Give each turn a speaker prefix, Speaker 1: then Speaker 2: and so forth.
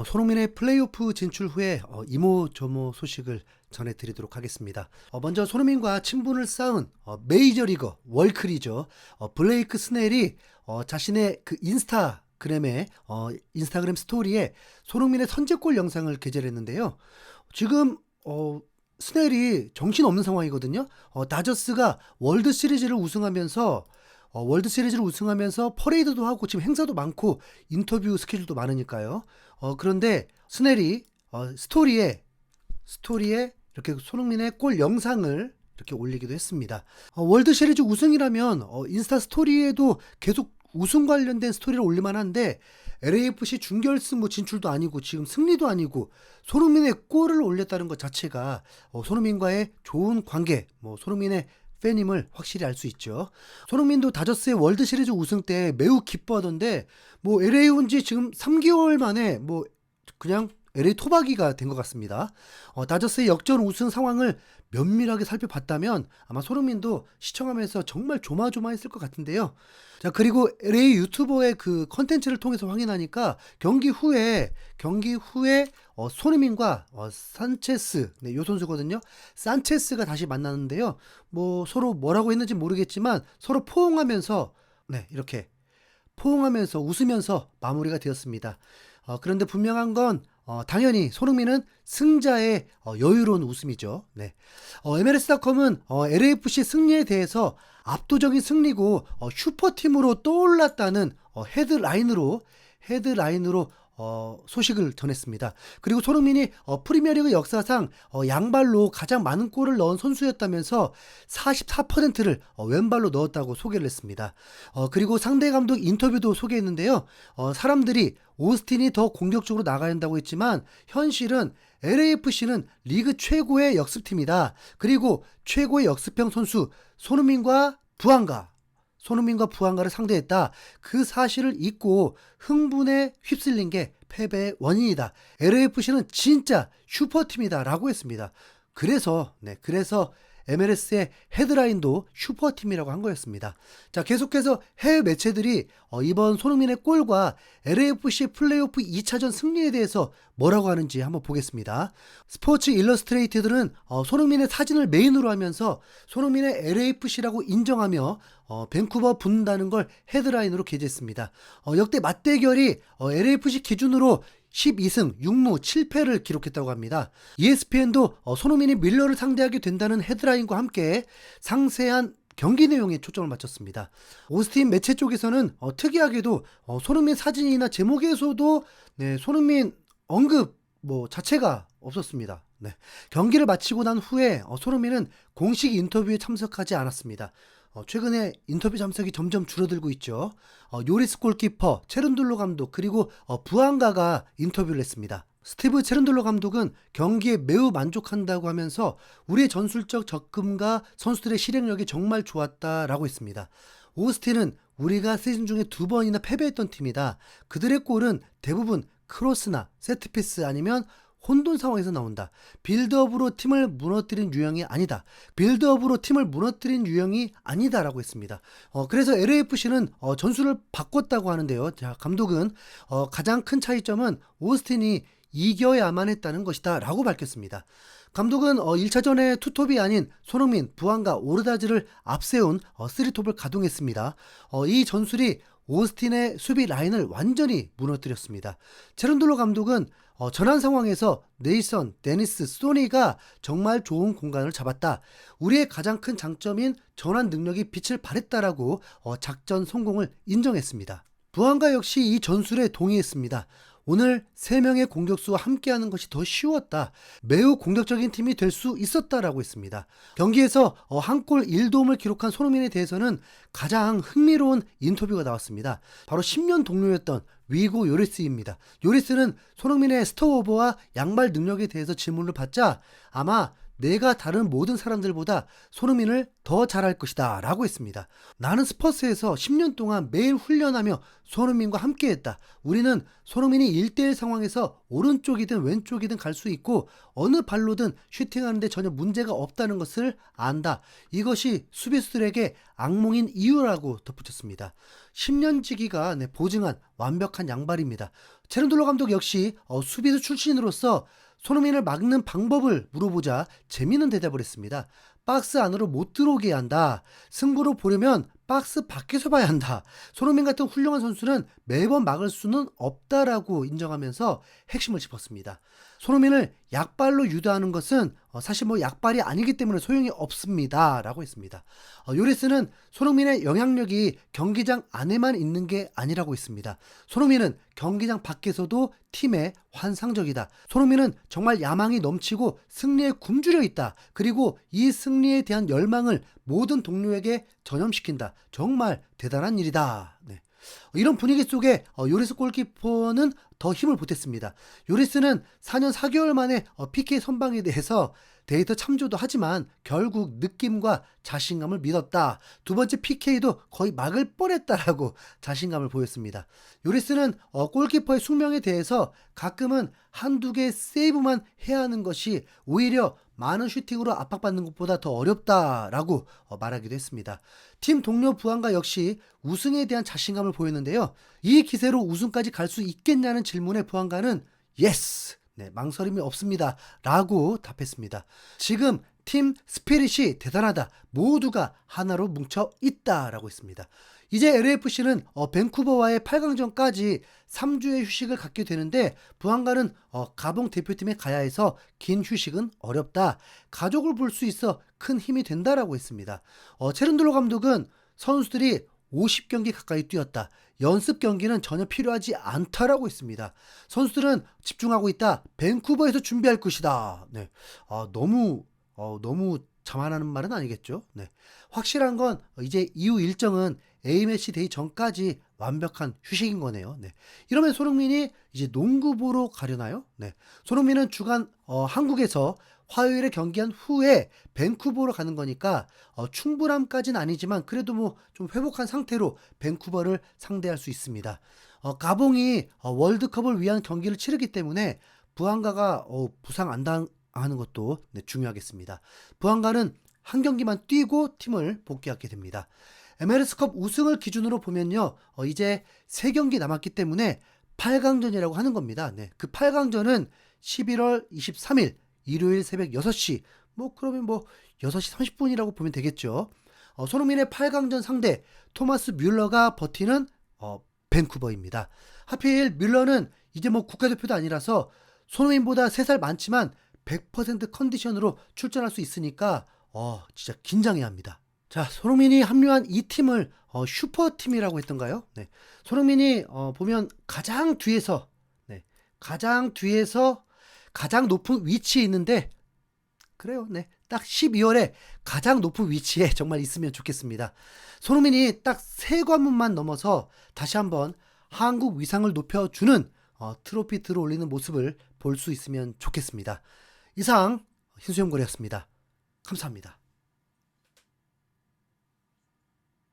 Speaker 1: 어, 손흥민의 플레이오프 진출 후에 어, 이모저모 소식을 전해드리도록 하겠습니다. 어, 먼저 손흥민과 친분을 쌓은 어, 메이저리거 월클이죠. 어, 블레이크 스넬이 어, 자신의 그 인스타 그램에 어, 인스타그램 스토리에 손흥민의 선제골 영상을 게재를 했는데요. 지금 어, 스넬이 정신 없는 상황이거든요. 어, 다저스가 월드 시리즈를 우승하면서 어, 월드 시리즈를 우승하면서 퍼레이드도 하고 지금 행사도 많고 인터뷰 스케줄도 많으니까요. 어, 그런데 스넬이 어, 스토리에 스토리에 이렇게 손흥민의 골 영상을 이렇게 올리기도 했습니다. 어, 월드 시리즈 우승이라면 어, 인스타 스토리에도 계속 우승 관련된 스토리를 올릴만 한데 LAFC 준결승 뭐 진출도 아니고 지금 승리도 아니고 손흥민의 골을 올렸다는 것 자체가 어, 손흥민과의 좋은 관계, 뭐 손흥민의 팬임을 확실히 알 수 있죠. 손흥민도 다저스의 월드 시리즈 우승 때 매우 기뻐하던데 뭐 LA 온 지 지금 3개월 만에 뭐 그냥 LA 토박이가 된 것 같습니다. 어, 다저스의 역전 우승 상황을 면밀하게 살펴봤다면 아마 손흥민도 시청하면서 정말 조마조마했을 것 같은데요. 자 그리고 LA 유튜버의 그 컨텐츠를 통해서 확인하니까 경기 후에 경기 후에 어, 손흥민과 어, 산체스 네, 요 선수거든요. 산체스가 다시 만났는데요. 뭐 서로 뭐라고 했는지 모르겠지만 서로 포옹하면서 네 이렇게 포옹하면서 웃으면서 마무리가 되었습니다. 어, 그런데 분명한 건 어, 당연히 손흥민은 승자의 어, 여유로운 웃음이죠. 네. 어, MLS닷컴은 어, LAFC 승리에 대해서 압도적인 승리고 어, 슈퍼팀으로 떠올랐다는 어, 헤드라인으로 헤드라인으로 어, 소식을 전했습니다. 그리고 손흥민이 어, 프리미어리그 역사상 어, 양발로 가장 많은 골을 넣은 선수였다면서 44%를 어, 왼발로 넣었다고 소개를 했습니다. 어, 그리고 상대 감독 인터뷰도 소개했는데요. 어, 사람들이 오스틴이 더 공격적으로 나가야 한다고 했지만 현실은 LAFC는 리그 최고의 역습팀이다. 그리고 최고의 역습형 선수 손흥민과 부안가 손흥민과 부안가를 상대했다. 그 사실을 잊고 흥분에 휩쓸린 게 패배의 원인이다. LAFC는 진짜 슈퍼팀이다. 라고 했습니다. 그래서, 네, 그래서 MLS의 헤드라인도 슈퍼팀이라고 한 거였습니다. 자, 계속해서 해외 매체들이 어, 이번 손흥민의 골과 LAFC 플레이오프 2차전 승리에 대해서 뭐라고 하는지 한번 보겠습니다. 스포츠 일러스트레이트들은 어, 손흥민의 사진을 메인으로 하면서 손흥민의 LAFC라고 인정하며 어, 밴쿠버 붙는다는 걸 헤드라인으로 게재했습니다. 어, 역대 맞대결이 어, LAFC 기준으로 12승 6무 7패를 기록했다고 합니다. ESPN도 어, 손흥민이 밀러를 상대하게 된다는 헤드라인과 함께 상세한 경기 내용에 초점을 맞췄습니다. 오스틴 매체 쪽에서는 어, 특이하게도 어, 손흥민 사진이나 제목에서도 네, 손흥민 언급 뭐 자체가 없었습니다. 네. 경기를 마치고 난 후에 어, 손흥민은 공식 인터뷰에 참석하지 않았습니다. 어, 최근에 인터뷰 참석이 점점 줄어들고 있죠. 어, 요리스 골키퍼, 체른둘로 감독, 그리고 어, 부안가가 인터뷰를 했습니다. 스티브 체른둘로 감독은 경기에 매우 만족한다고 하면서 우리의 전술적 접근과 선수들의 실행력이 정말 좋았다라고 했습니다. 오스틴은 우리가 시즌 중에 두 번이나 패배했던 팀이다. 그들의 골은 대부분 크로스나 세트피스 아니면 혼돈 상황에서 나온다. 빌드업으로 팀을 무너뜨린 유형이 아니다. 빌드업으로 팀을 무너뜨린 유형이 아니다라고 했습니다. 어, 그래서 LAFC는 어, 전술을 바꿨다고 하는데요. 자, 감독은 어, 가장 큰 차이점은 오스틴이 이겨야만 했다는 것이다. 라고 밝혔습니다. 감독은 어, 1차전에 투톱이 아닌 손흥민, 부안과 오르다즈를 앞세운 어, 쓰리톱을 가동했습니다. 어, 이 전술이 오스틴의 수비 라인을 완전히 무너뜨렸습니다. 체른돌로 감독은 어, 전환 상황에서 네이선, 데니스, 소니가 정말 좋은 공간을 잡았다. 우리의 가장 큰 장점인 전환 능력이 빛을 발했다라고 어, 작전 성공을 인정했습니다. 부안가 역시 이 전술에 동의했습니다. 오늘 3명의 공격수와 함께하는 것이 더 쉬웠다. 매우 공격적인 팀이 될 수 있었다라고 했습니다. 경기에서 어, 한골 1도움을 기록한 손흥민에 대해서는 가장 흥미로운 인터뷰가 나왔습니다. 바로 10년 동료였던 위고 요리스입니다. 요리스는 손흥민의 스토어오버와 양발 능력에 대해서 질문을 받자 아마 내가 다른 모든 사람들보다 손흥민을 더 잘할 것이다 라고 했습니다. 나는 스퍼스에서 10년 동안 매일 훈련하며 손흥민과 함께 했다. 우리는 손흥민이 1대1 상황에서 오른쪽이든 왼쪽이든 갈 수 있고 어느 발로든 슈팅하는데 전혀 문제가 없다는 것을 안다. 이것이 수비수들에게 악몽인 이유라고 덧붙였습니다. 10년 지기가 네, 보증한 완벽한 양발입니다. 체른돌로 감독 역시 어, 수비수 출신으로서 손흥민을 막는 방법을 물어보자 재미있는 대답을 했습니다. 박스 안으로 못 들어오게 한다. 승부를 보려면 박스 밖에서 봐야 한다. 손흥민 같은 훌륭한 선수는 매번 막을 수는 없다라고 인정하면서 핵심을 짚었습니다. 손흥민을 약발로 유도하는 것은 어, 사실 뭐 약발이 아니기 때문에 소용이 없습니다 라고 했습니다. 어, 요레스는 손흥민의 영향력이 경기장 안에만 있는 게 아니라고 했습니다. 손흥민은 경기장 밖에서도 팀의 환상적이다. 손흥민은 정말 야망이 넘치고 승리에 굶주려 있다. 그리고 이 승리에 대한 열망을 모든 동료에게 전염시킨다. 정말 대단한 일이다. 네. 이런 분위기 속에 어, 요리스 골키퍼는 더 힘을 보탰습니다. 요리스는 4년 4개월 만에 어, PK 선방에 대해서 데이터 참조도 하지만 결국 느낌과 자신감을 믿었다. 두 번째 PK도 거의 막을 뻔했다라고 자신감을 보였습니다. 요리스는 어, 골키퍼의 숙명에 대해서 가끔은 한두 개 세이브만 해야 하는 것이 오히려 많은 슈팅으로 압박받는 것보다 더 어렵다라고 어, 말하기도 했습니다. 팀 동료 부안과 역시 우승에 대한 자신감을 보였는데요. 이 기세로 우승까지 갈 수 있겠냐는 질문에 부안가는 예스! 네, 망설임이 없습니다. 라고 답했습니다. 지금 팀 스피릿이 대단하다. 모두가 하나로 뭉쳐 있다 라고 했습니다. 이제 LAFC는 어, 밴쿠버와의 8강전까지 3주의 휴식을 갖게 되는데 부안가는 어, 가봉 대표팀에 가야 해서 긴 휴식은 어렵다. 가족을 볼 수 있어 큰 힘이 된다라고 했습니다. 어, 체른돌로 감독은 선수들이 50경기 가까이 뛰었다. 연습 경기는 전혀 필요하지 않다라고 했습니다. 선수들은 집중하고 있다. 밴쿠버에서 준비할 것이다. 네. 아, 너무 어, 너무 자만하는 말은 아니겠죠. 네. 확실한 건 이제 이후 일정은 A매치 데이 전까지 완벽한 휴식인 거네요. 네. 이러면 손흥민이 이제 농구 보러 가려나요? 네. 손흥민은 주간 어, 한국에서 화요일에 경기한 후에 밴쿠버로 가는 거니까 어, 충분함까지는 아니지만 그래도 뭐 좀 회복한 상태로 밴쿠버를 상대할 수 있습니다. 어, 가봉이 어, 월드컵을 위한 경기를 치르기 때문에 부안가가 어, 부상 안 당하는 것도 네, 중요하겠습니다. 부안가는 한 경기만 뛰고 팀을 복귀하게 됩니다. MLS컵 우승을 기준으로 보면요, 어, 이제 세 경기 남았기 때문에 8강전이라고 하는 겁니다. 네, 그 8강전은 11월 23일 일요일 새벽 6시, 뭐 그러면 뭐 6시 30분이라고 보면 되겠죠. 어, 손흥민의 8강전 상대 토마스 뮬러가 버티는 어, 밴쿠버입니다. 하필 뮬러는 이제 뭐 국가대표도 아니라서 손흥민보다 3살 많지만 100% 컨디션으로 출전할 수 있으니까 어, 진짜 긴장해야 합니다. 자, 손흥민이 합류한 이 팀을 어, 슈퍼팀이라고 했던가요? 네. 손흥민이 어, 보면 가장 뒤에서 네. 가장 뒤에서 가장 높은 위치에 있는데 그래요. 네. 딱 12월에 가장 높은 위치에 정말 있으면 좋겠습니다. 손흥민이 딱 세 관문만 넘어서 다시 한번 한국 위상을 높여주는 어, 트로피 들어 올리는 모습을 볼 수 있으면 좋겠습니다. 이상 흰수염고래였습니다. 감사합니다.